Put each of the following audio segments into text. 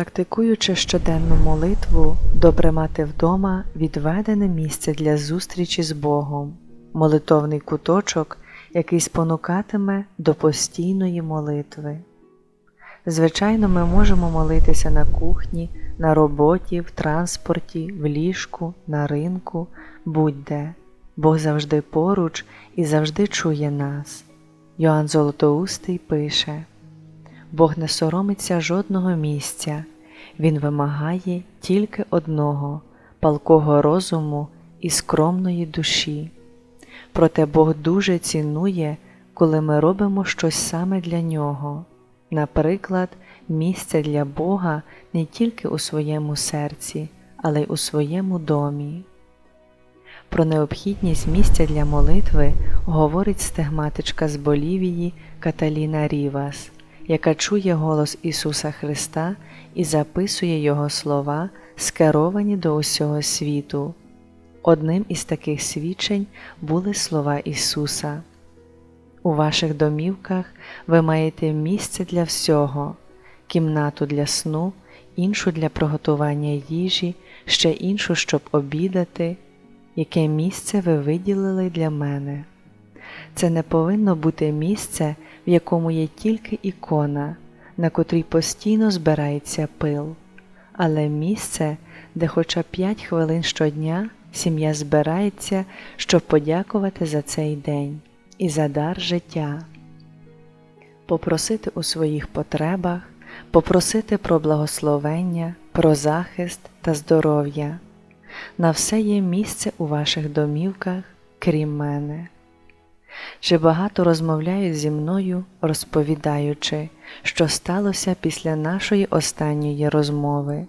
Практикуючи щоденну молитву, добре мати вдома відведене місце для зустрічі з Богом, молитовний куточок, який спонукатиме до постійної молитви. Звичайно, ми можемо молитися на кухні, на роботі, в транспорті, в ліжку, на ринку, будь-де. Бог завжди поруч і завжди чує нас. Йоанн Золотоустий пише: Бог не соромиться жодного місця, Він вимагає тільки одного палкого розуму і скромної душі. Проте Бог дуже цінує, коли ми робимо щось саме для Нього. Наприклад, місце для Бога не тільки у своєму серці, але й у своєму домі. Про необхідність місця для молитви говорить стигматичка з Болівії Каталіна Рівас, яка чує голос Ісуса Христа і записує Його слова, скеровані до усього світу. Одним із таких свідчень були слова Ісуса. У ваших домівках ви маєте місце для всього, кімнату для сну, іншу для приготування їжі, ще іншу, щоб обідати, яке місце ви виділили для мене. Це не повинно бути місце, в якому є тільки ікона, на котрій постійно збирається пил, але місце, де хоча 5 хвилин щодня сім'я збирається, щоб подякувати за цей день і за дар життя, попросити у своїх потребах, попросити про благословення, про захист та здоров'я. На все є місце у ваших домівках, крім мене. Чи багато розмовляють зі мною, розповідаючи, що сталося після нашої останньої розмови,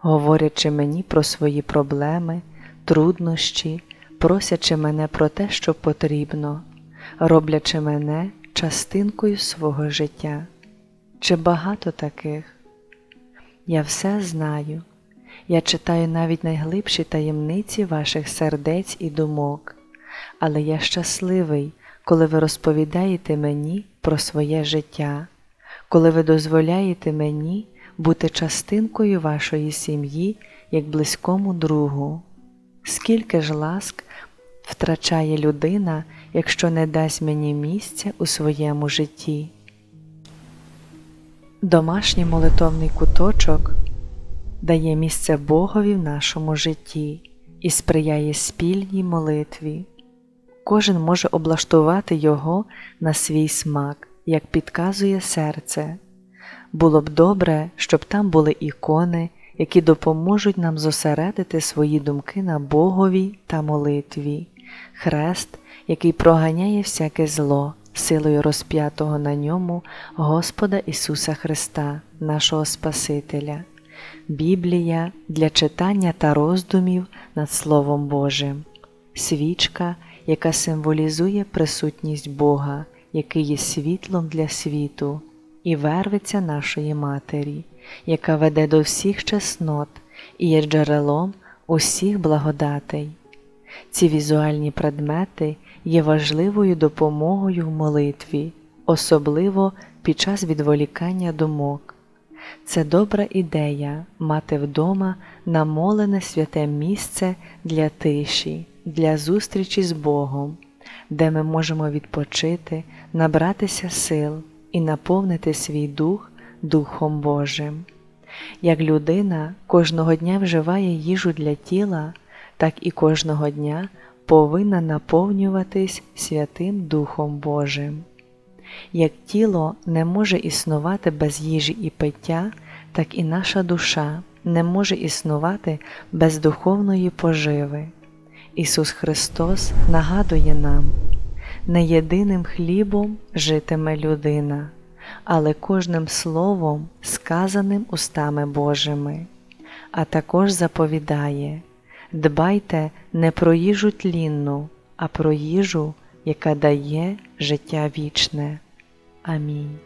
говорячи мені про свої проблеми, труднощі, просячи мене про те, що потрібно, роблячи мене частинкою свого життя. Чи багато таких? Я все знаю. Я читаю навіть найглибші таємниці ваших сердець і думок, але я щасливий, коли ви розповідаєте мені про своє життя, коли ви дозволяєте мені бути частинкою вашої сім'ї як близькому другу. Скільки ж ласк втрачає людина, якщо не дасть мені місця у своєму житті? Домашній молитовний куточок дає місце Богові в нашому житті і сприяє спільній молитві. Кожен може облаштувати його на свій смак, як підказує серце. Було б добре, щоб там були ікони, які допоможуть нам зосередити свої думки на Богові та молитві, хрест, який проганяє всяке зло силою розп'ятого на ньому Господа Ісуса Христа, нашого Спасителя. Біблія для читання та роздумів над Словом Божим, свічка, яка символізує присутність Бога, який є світлом для світу, і вервиця нашої Матері, яка веде до всіх чеснот і є джерелом усіх благодатей. Ці візуальні предмети є важливою допомогою в молитві, особливо під час відволікання думок. Це добра ідея мати вдома намолене святе місце для тиші, для зустрічі з Богом, де ми можемо відпочити, набратися сил і наповнити свій дух Духом Божим. Як людина кожного дня вживає їжу для тіла, так і кожного дня повинна наповнюватись Святим Духом Божим. Як тіло не може існувати без їжі і пиття, так і наша душа не може існувати без духовної поживи. Ісус Христос нагадує нам, не єдиним хлібом житиме людина, але кожним словом, сказаним устами Божими, а також заповідає дбайте не про їжу тлінну, а про їжу, яка дає життя вічне. Амінь.